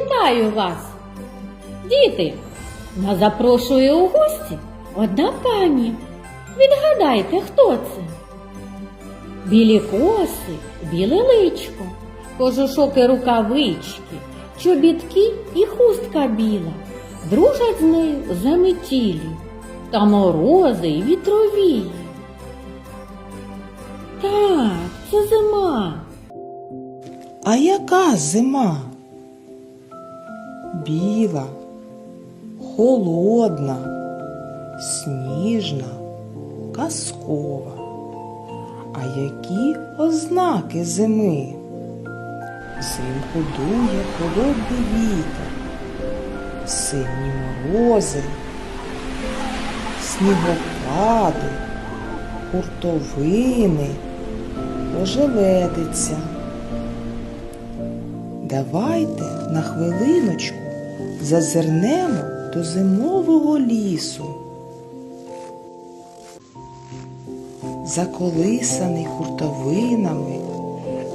Вітаю вас! Діти, нас запрошує у гості одна пані. Відгадайте, хто це? Білі коси, біле личко, кожушок і рукавички, чобітки і хустка біла. Дружать з нею заметілі, та морози й вітровії. Так, це зима. А яка зима? Біла, холодна, сніжна, казкова. А які ознаки зими? Взимку дує холодний вітер, сильні морози, снігопади, хуртовини, ожеледиця. Давайте на хвилиночку зазирнемо до зимового лісу. Заколисаний хуртовинами,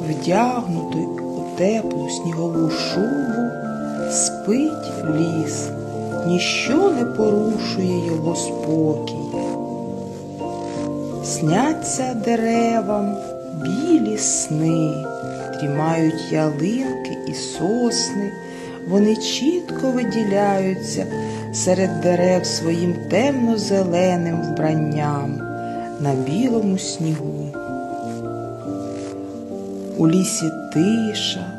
вдягнутий у теплу снігову шубу, спить ліс, ніщо не порушує його спокій. Сняться деревам білі сни, дрімають ялинки і сосни, вони чітко виділяються серед дерев своїм темно-зеленим вбранням на білому снігу. У лісі тиша,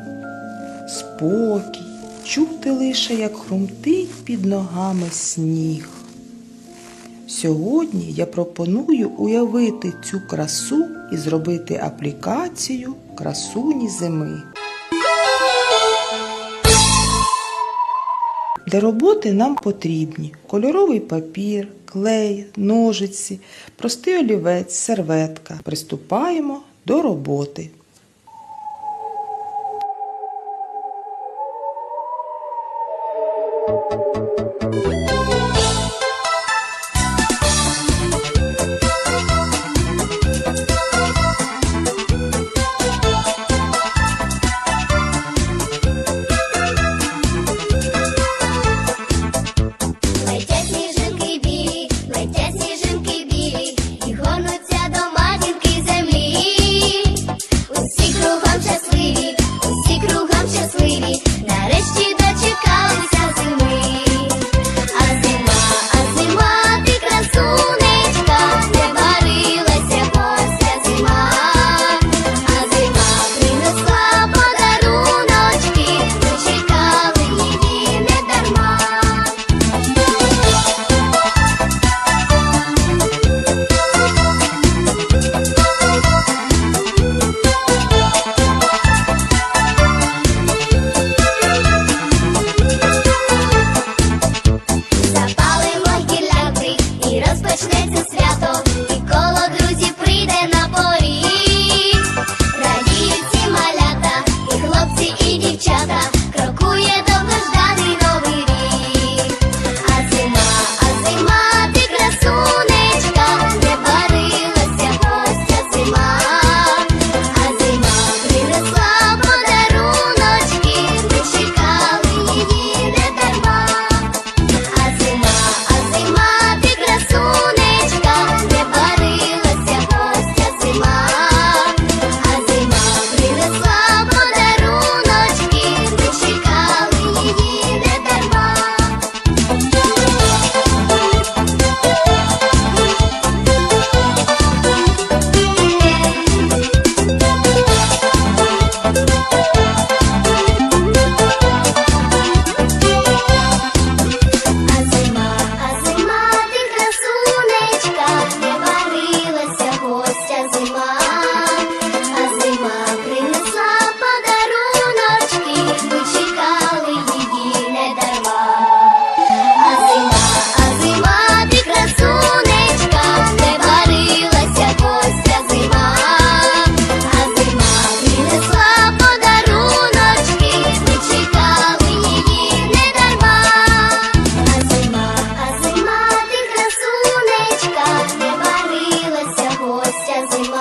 спокій, чути лише, як хрумтить під ногами сніг. Сьогодні я пропоную уявити цю красу і зробити аплікацію красуні зими. Для роботи нам потрібні кольоровий папір, клей, ножиці, простий олівець, серветка. Приступаємо до роботи. Gracias.